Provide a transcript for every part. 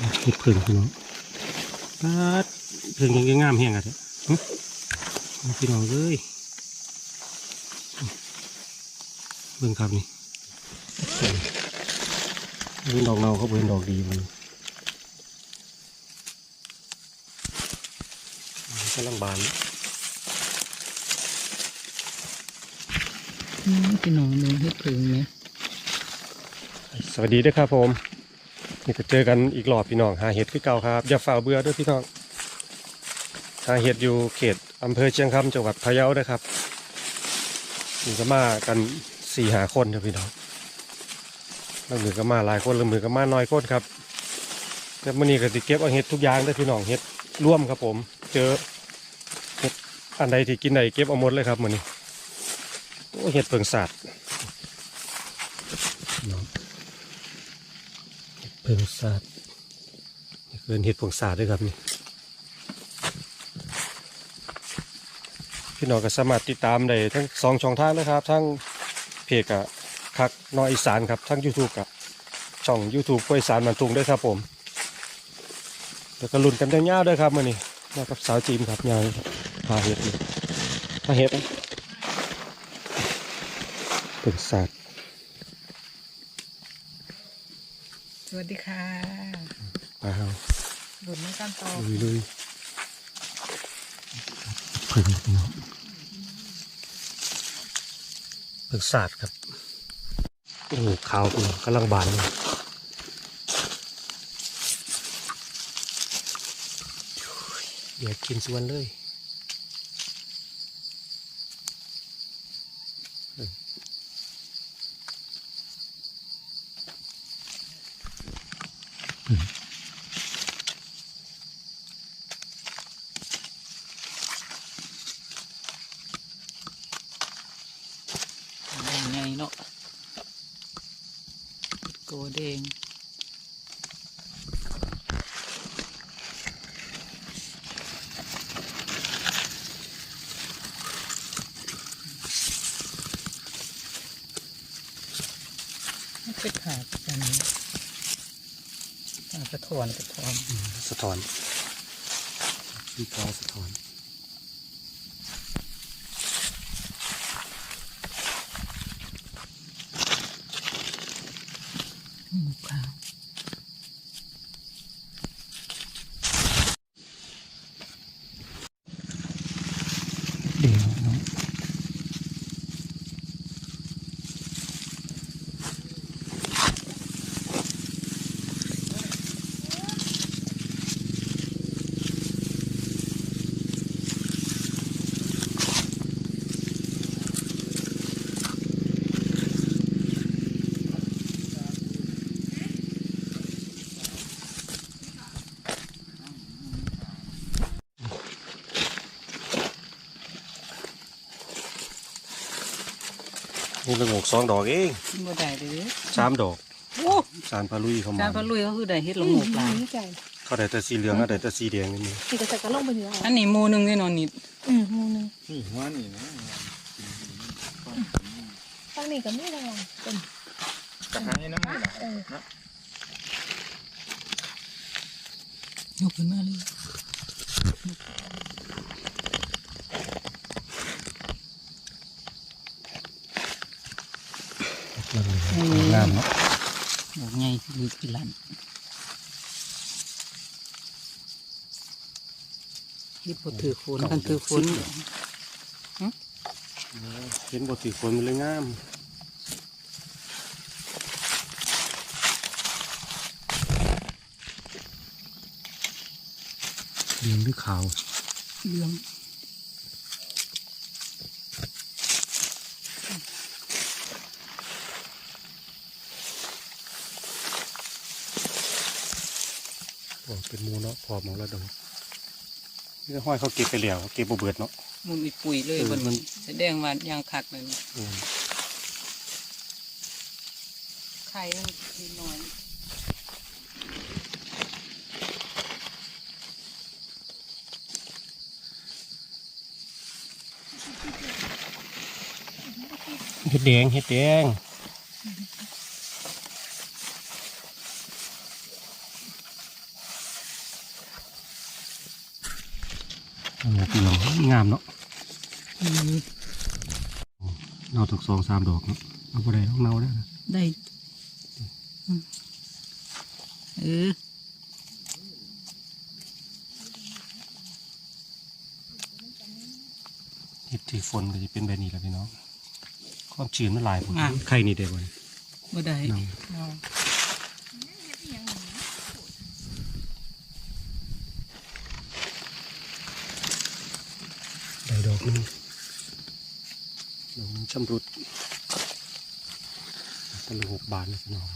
เห็ดผึ่งพี่น้องปาดผึ่งยังงามแห้งอะเถอะหึเอาพี่น้องเอ้ยเบิ่งครับนี่เบิ่งดอกเนาเขาเบิ่งดอกดีมันกำลังบานอืมพี่น้องดูเฮ็ดผึ่งไหมสวัสดีด้วยครับผม นี่ก็เจอกันอีกรอบพี่น้องหาเห็ดคือเก่าครับ อย่าฝ่าเบื่อด้วยพี่น้อง หาเห็ดอยู่เขตอำเภอเชียงคำจังหวัดพะเยาด้วยครับนี่ก็มากันสี่หาคนครับพี่น้องล้วมือก็มาหลายคนล้วมือก็มาน้อยคนครับแล้วมื่อนี้ก็สิเก็บเอาเห็ดทุกอย่างได้พี่น้องเห็ดร่วมครับผม เจอเห็ดอันใดที่กินไหนเก็บเอาหมดเลยครับมื่อนี้โอ้เห็ดเพิงศาสตร์น้อง เพิงศาสตร์นี่คือเห็ดเพิงศาสตร์ด้วยครับนี่พี่น้องก็สามารถติดตามได้ทั้งสองช่องทางนะครับ ทั้งเพจกับคักนออีสานครับ ทั้ง YouTube กับช่อง YouTube กล้วยสานมันทุงด้วยครับผม แล้วก็ลุ้นกันยาวๆด้วยครับมื่อนี้มากับสาวจีมครับยางพาเห็ดพาเห็ดเพิงศาสตร์ สวัสดีค่ะมาเอาหลุดมากันต่อลุยลุยเพิ่งพี่น้องเพิ่งศาสตร์ครับโอ้โหขาวพี่น้องกำลังบานเลยเดี๋ยวกินสวนเลย แดงไงเนาะโกแดงไม่ไปขาดกันอ่ากระถอนกระถอนสะท้อนพี่กาสะท้อน นี่เป็นหกสองดอกเองบ่ได้เลยสามดอกโอ้สารพาลุยเข้ามาการพะลุยเขาคือได้เฮ็ดละโงกหลายใจเขาได้แต่สีเหลืองก็ได้แต่สีแดงนี่สีกระจักกระลงไปอยู่แล้วอันนี้หมูหนึงแน่นอนนี่อืมมูหนึงนี่หัวนี่นะตั้งนี่ก็ไม่ระวังเป็นกระหายน้ำนี่แหละเออยกขึ้นมาเลยงามเนาะดอกใหญ่คือกิลันเฮ็ดบ่ถือฝนกันถือฝนเห็นบทสีฝนมันเลยงามเหลืองหรือขาวเหลือง เป็นหมูเนาะพอหมองแล้วดอกนี่ห้อยเขาเก็บไปแล้วเขาเก็บบ่เบิดเนาะมันมีปุ๋ยเลยเออมันมันแสดงว่ายังคักเลยอืมไข่มันนิดหน่อยเห็ดแดงเห็ดแดง โอ้โห พี่น้องงามเนาะอืมเนาถึงสองสามดอกเนาะเอาไปได้ต้องเนาได้นะได้อืมเออเห็ดที่ฝนก็จะเป็นแบบนี้แหละพี่น้องความชื้นมันหลายผมไข่นี่เด็กวันบ่ได้ นาเอาได้ดอกหนึงดอกหนึงชำรุดตะลุหกบาทเลยพี่น้อง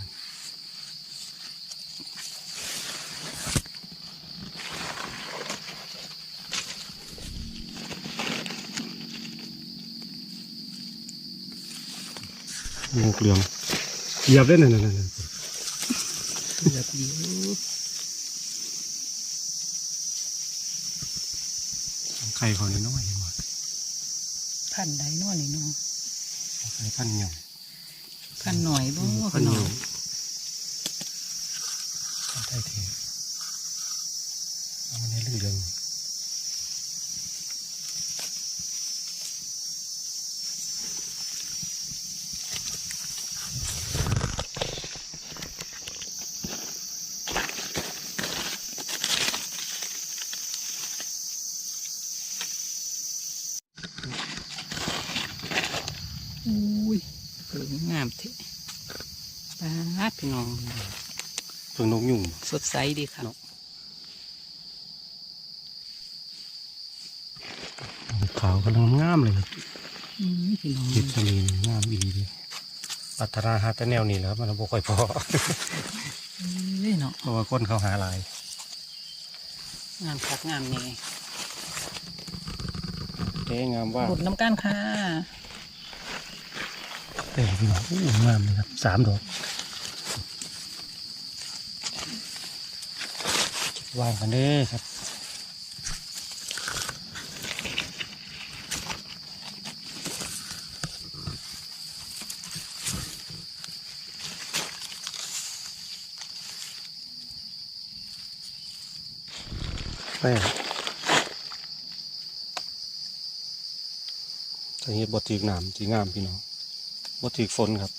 งูเกลืองเหยียบได้นั่นนั่นนั่นอยากอยู่ไข่เขาเนี่ยน้อย เห็นไหมพันใดน้อนี่เนาะไข่พันหยังพันหน่อยบ่พันหพี่น้ยัอง ง พันไทยเทเอามาในเรื่องเรื่อง อุ้ยเอองามเทะปาดพี่น้อง เพิ่งนกยุ่งสดใสดีครับขาวกำลังงามเลยครับอืมพี่น้องจิตสลีนงามอีดีเลยปัตนาหาแต่แนวนี้แหล้วครับมันบ่ค่อยพอเอ้ยเนาะเพราะว่าคนเขาหาหลาย งามคักงามแน่เจ๊งามว่าบุดน้ำก้านค่ะเต็มพี่น้องอู้งามเลยครับสามดอก วางกันเด้อครับแม่เฮ็ดบ่ถือน้ำสีงามพี่น้องบ่ถือฝนครับ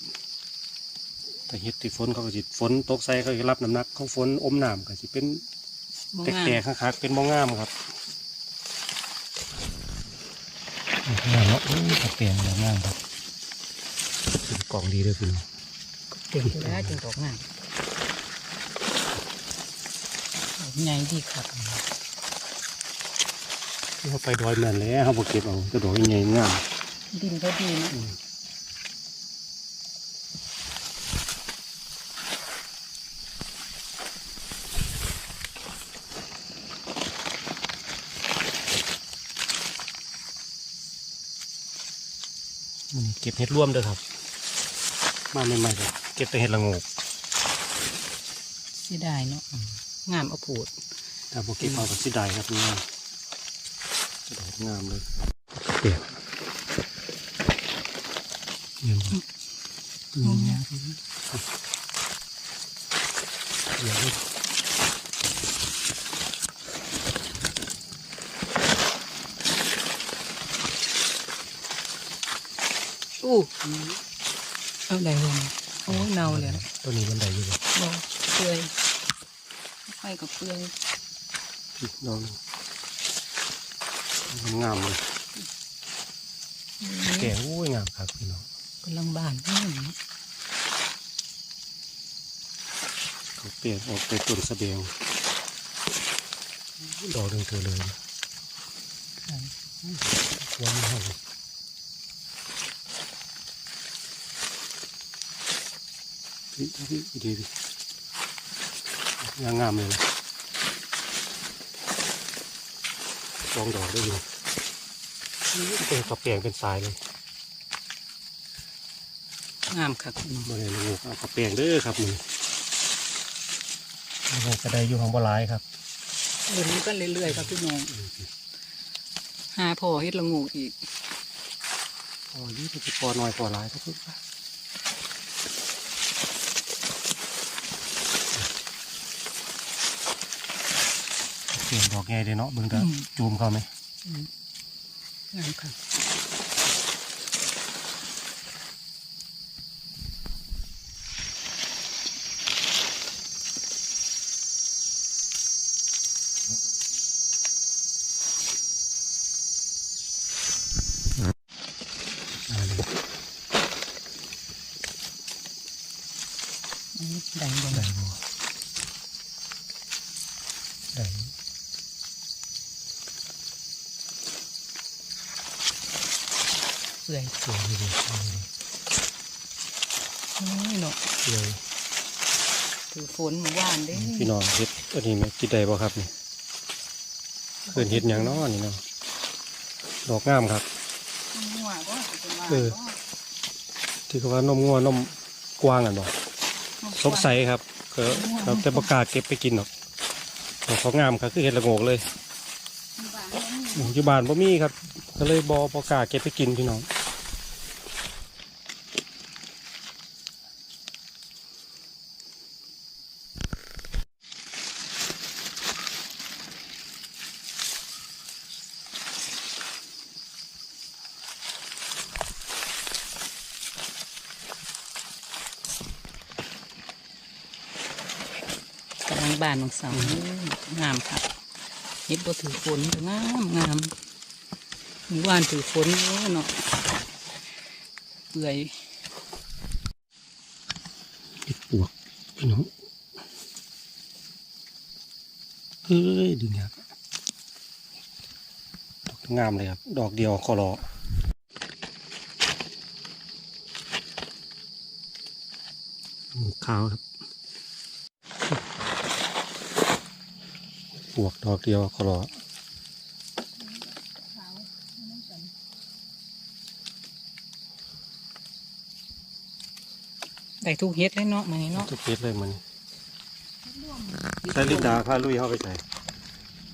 ถ้าเฮ็ดถือฝนเขาก็สิฝนตกใส่เขาก็รับน้ำหนักของฝนอมน้ำก็สิเป็น แตงามกๆคักๆเป็นบ่งามครับงามเนาะโอ้ยแตกๆแล้วงามครับเป็นกล่องดีเลยพี่น้องเก่งอยู่แล้วจึงบอกงามใหญ่ดีครับเขาไปดอยแม่นแล้วเขาบ่เก็บเอากระโดดใหญ่งามดินก็ดีเนาะ ก็บเห็ดร่วมเด้อครับ มาใหม่ๆก็เก็บแต่เห็ดละโงกเสียดายเนาะงามเอาผูดถ้าบ่เก็บเอาก็สิได้ครับงามกระโดดงามเลยเปียกเยี่ยมบ่ตัวนี้นะเดี๋ยว เอาได้เลยโอ้เนาเลยตัวนี้มันได้อยู่บ่บ่เปื่อยไฟกับเปื่อยดอกหนึ่งมันงามเลยแก่โอ้ยงามครับพี่น้องกำลังบานนี่เนาะเขาเปลี่ยนออกไปต้นสะเบียงดอกหนึ่งเธอเลยว้าวมากเลย พี่พี่ดีดีงามงามเลยนะสองดอกได้อยู่เป็นกระเปียงเป็นสายเลยงามค่ะคุณมาเลยลูกเอากระเปียงเด้อครับนี่ลูกกระไดอยู่ของบ่หลายครับเดินกันเรื่อยๆครับพี่น้องหาพ่อเฮ็ดละงูอีกพอยี่สิบพอน้อยพอหลายครับพี่ เปลี่ยนดอกไงเด้เนาะเบิ่งกันจูมเขาไหมงามค่ะ อันนี้ได้บ่ ได้บ่ได้ เปื่อย สวยดีดีสวยดี นี่เนาะ สวย ถือฝนเมื่อวานเด้ พี่น้ องเฮ็ดอันนี้แม่กินได้บ่ครับนี่เพิ่นเฮ็ดหยังเนาะนี่เนาะดอกงามครับหัวก็เป็นว่าเออที่เขาว่านมงัวนมกวางอะบ่สงสัยครับก็ครับแต่ประกล้าศเก็บไปกินหรอกดอกเขางามครับคือเห็ดละโงกเลยอยู่บ้านบ่มีครับ ก็เลยบ่ประกล้าศเก็บไปกินพี่น้อง กำลังบานของเสาองามค่ะเฮ็ดบ่ถือฝนก็งามงามเมื่อวานถือฝนเยอะเนาะเปื่อยเห็ดปวกพี่น้องเอ้ยดึงครับดอกงามเลยครับ ดอกเดียวขอรอหมูขาวครับ ปวกดอกเดียวขอรอได้ทุกเฮ็ดเลยเนาะมื้อนี้เนาะทุกเพชรเลยมันใช้ลินดาพาลุยเข้าไปใส่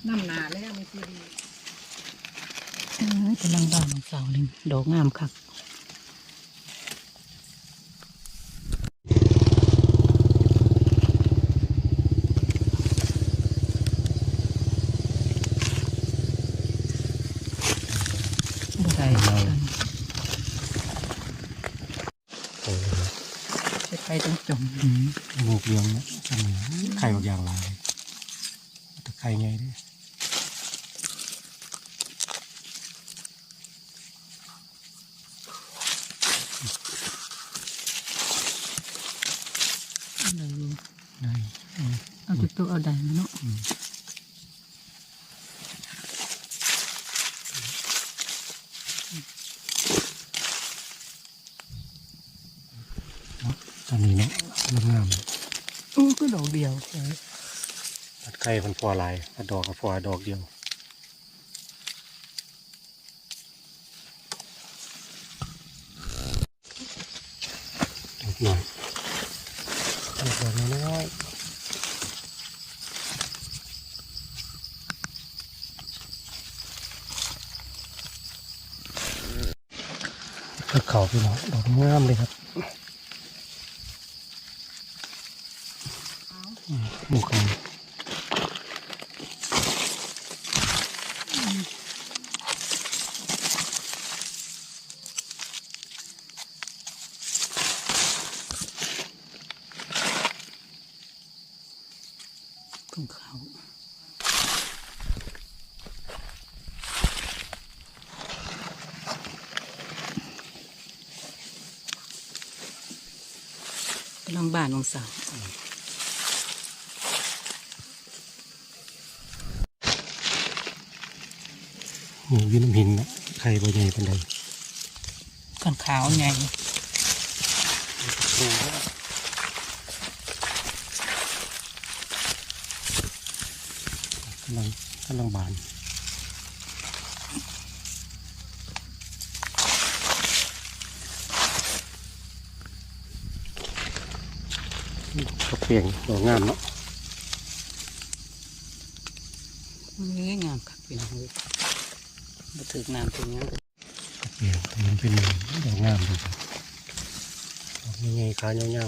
น้ำหนาแล้วไม่คือดีกำลังบานของเสาเลยดอกงามคักบ่ได้กัน โอ้ย ใช้ไปต้องจม งู เลี้ยงเนี่ยทำไงไข่ออกอย่างไรแต่ไข่ไงดิได้อยู่ได้เอาจุดตัวเอาได้มาเนาะ ตอนนี้เนาะงามงาม อู้ก็ดอกเดียวใช่ ตัดไข่มันพอหลายตัดดอกกับพอดอกเดียวดอกหน่อยดอกดอกน้อยๆคือเขาพี่น้องดอกงามเลยครับอืม หมูเขาของเขาลังบานของสาห มูอยืนำหินนะไข่ใบใหญ่เป็นใดขันขาวไงกำลังกำลังบานก็เปลี่ยนดอกงามเนาะเอ้ยงามคักเป็นเลยมา ถึกน้ำถึงยังเนี่ยมันเป็นดอกงามเลยครับดอกใหญ่ๆขาเงา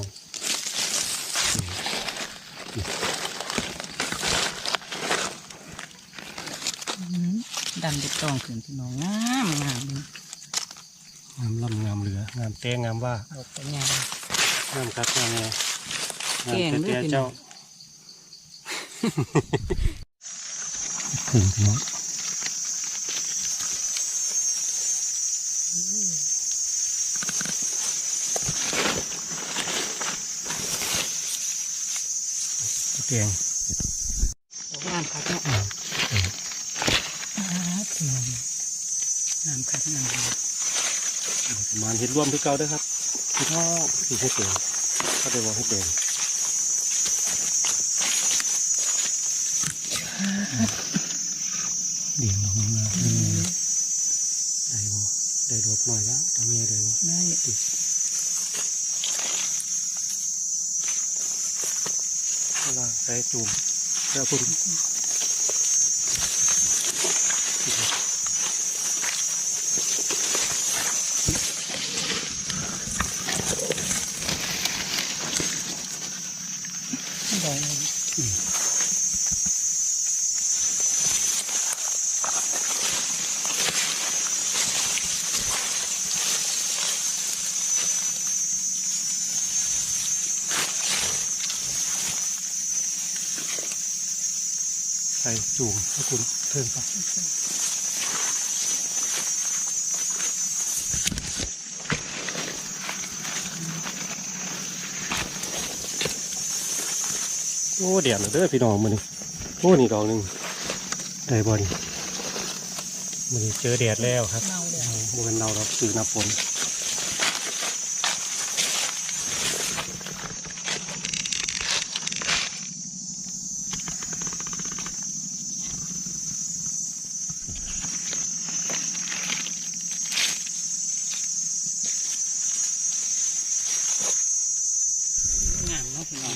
อืมดดันเด็ดตองขึ้นพี่น้องงามงามเลยงามลำงามเหลืองามแตงงามว่าดอกกระยางงามคักงามแน่งามแต่ด้เจ้าถึงพี่น้อง แตงดอกงามคักเนาะอืมอ่าพี่น้องงามคักงามเลยประมาณเห็ดร่วมที่เก่าเด้วยครับพี่น้องที่เห็ดแดงเขาได้บอกเห็ดแดงเดียงลงมาได้บ่ได้ดอกหน่อยแล้วทำเงี้ยได้บ่ได้ ข้างล่างใส่จูมแล้วคุณ ดอกเลย ใส่จูมให้คุณเพิ่มไปโอ้เดี๋ยวเด้อพี่น้องมือนี่โอ้นี่ดอกหนึ่งได้บ่นี่มือนี้เจอแดดแล้วครับเน่าเลยบเป็นเราเราซื้อน้ำฝน งามเนาะพี่น้อง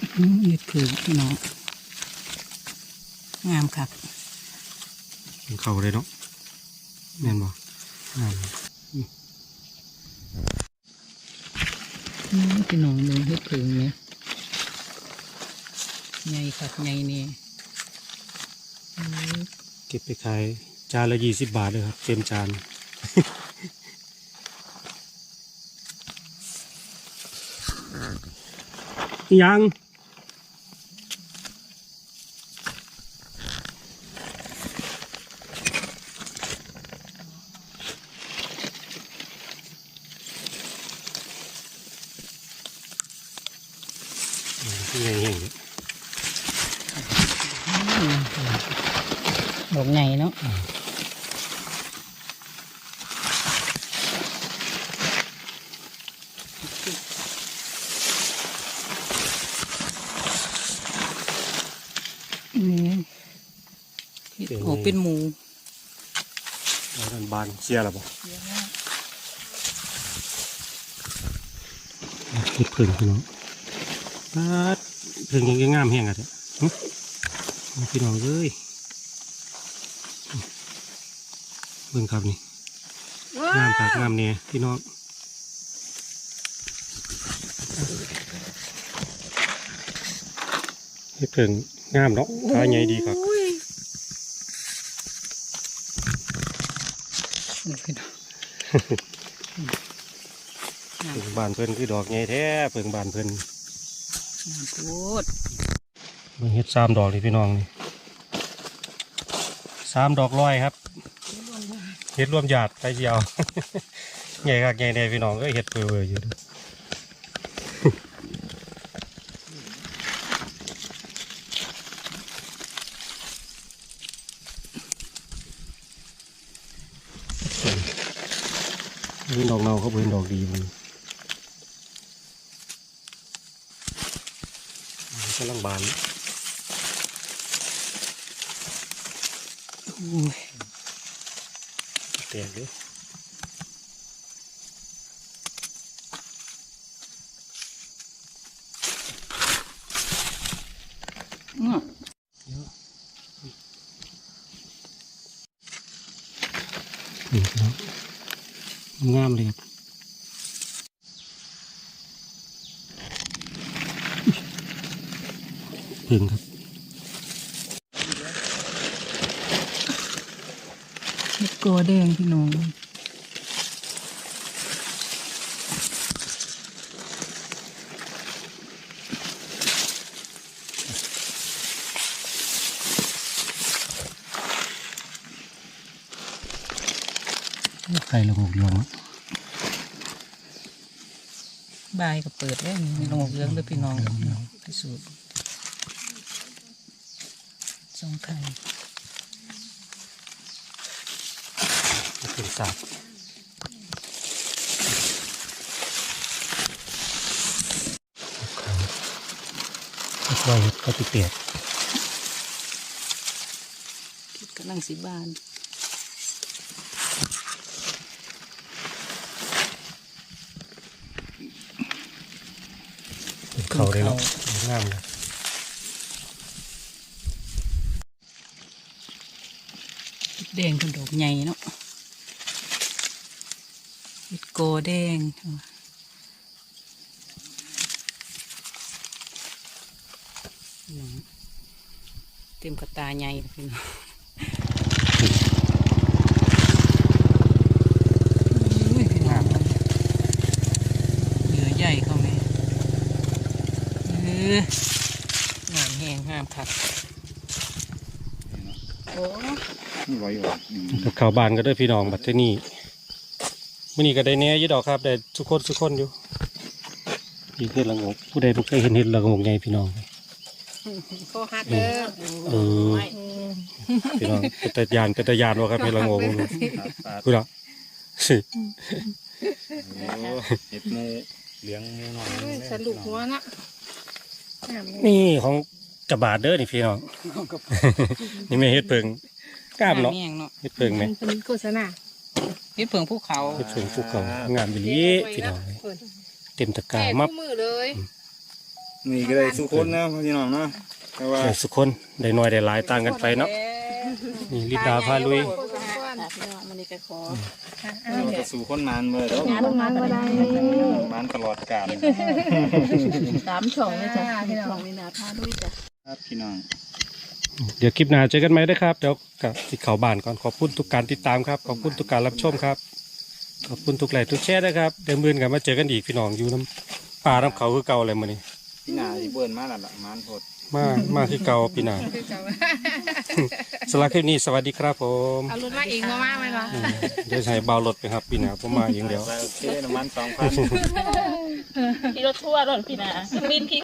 อืม ยืดคือพี่น้องงามคักมันเข้าเลยเนาะแม่นบ่งามพี่น้องมึงเฮ็ดเพิงไหมใหญ่คักใหญ่นี่เก็บไปขายจานละยี่สิบบาทเลยครับเต็มจานยัง ยังเห็นอยู่ดอกใหญ่เนาะนี่โอ้เป็นหมูแล้วมันบานเชียร์หรอบ่คิดพึ่งพี่น้อง ปาดพึ่งยังงามแห้งอะเถอะหึเอาพี่น้องเอ้ยเบิ่งครับนี่งามคักงามเนี่ยพี่น้องเฮ็ดพึ่งงามเนาะขาใหญ่ดีครับพี่น้องงามเพิ่งบานเพิ่นคือดอกใหญ่แท้เพิ่งบานเพิ่นงามโพดเบิ่งเฮ็ดสามดอกเลยพี่น้องนี่สามดอกร้อยครับเฮ็ดรวมหยาดไปเดียวใหญ่คักใหญ่แน่พี่น้องก็เฮ็ดเปื่อยๆอยู่ด้อนี่ดอกเนาเขาเป็นดอกดีมันมัน กำลังบานอุ้ยแตกเลยอื้อนี่พี่น้องงามเลยครับ อแดงพี่น้องไข่ละหกเรืองบายก็เปิดแล้วนี่ละหกเรืองเด้วยพี่น้องพิสูจน์สองไข่ เป็นสาบไว้เฮ็ดก็ติเปียกกำลังสีบานเป็นเขาเลยเนาะงามเลยแดงเป็นดอกใหญ่เนาะเห็ด โกแดงพี่น้องเต็มกระตาใหญ่เลยพี่น้องอุ้ยพี่น้องเหลือใหญ่เข้าไหมเออหนอนแห้งห้ามคักโอ้นี่ไว้อยู่อืมกับเขาบานก็ได้อพี่น้องบัดเทอนี่ มื่อนี้ก็ได้แหน่อยี่ดอกครับได้ทุกคนทุกคนอยู่นี่คือละงกผู้ใดบ่เคยเห็นเห็ดละงกใหญ่พี่น้องโคฮักเด้อเออพี่น้องเป็นตะยานเป็นตะยานว่าครับเห็ดละงกครับปลาพูดละโอ้เห็ดหมูเหลืองหมูน้อยเอ้ยสรุปหัวนะงามเลยนี่ของกระบาดเด้อนี่พี่น้องนี่ไม่เฮ็ดเพิงกล้ามเนาะแห้งเนาะเฮ็ดเพิงไหมมันเป็นโฆษณา เฮ็ดเพิงภูเขาเฮ็ดเพิงภูเขางามไปลีพี่น้องเต็มตะกร้าแก่มับทุกมือเลยนี่ก็ได้สุคนนะพี่น้องเนาะแต่ว่าได้สุกคนได้น้อยได้หลายต่างกันไปเนาะนี่ลิดาพาลุยโฆษณามันนี่ก็ขอเอาเราเนี่จะยสู่คนนานเมื่อแล้วงานตรงนั้นก็ได้มานตลอดกาลสามช่องเลยจ้ะช่องนี้นะพาด้วยจ้ะครับพี่น้อง เดี๋ยวคลิปหน้าเจอกันไหมด้วยครับ เดี๋ยวกับติดเขาบ้านก่อนขอบคุณทุกการติดตามครับ ขอบคุณทุกการรับชมครับ ขอบคุณทุกไลค์ทุกแชร์นะครับ เดี๋ยวมื่นกันมาเจอกันอีกพี่น้องอยู่น้ำป่าน้ำเขาคือเก่าอะไรมานี่พี่นาที่เบิ่นมาแล้วล่ะมานโพดมามาคือเก่าพี่นาคือเจ้าสำหรับคลิปนี้สวัสดีครับผมเอารถมาเองมามาไหมวะอืมเดี๋ยวใช้เบารถไปครับพี่นาผมมาเองเดี๋ยวไปโอเคน้ำมันสองพัน พี่รถทั่วรถพี่นาบินพี่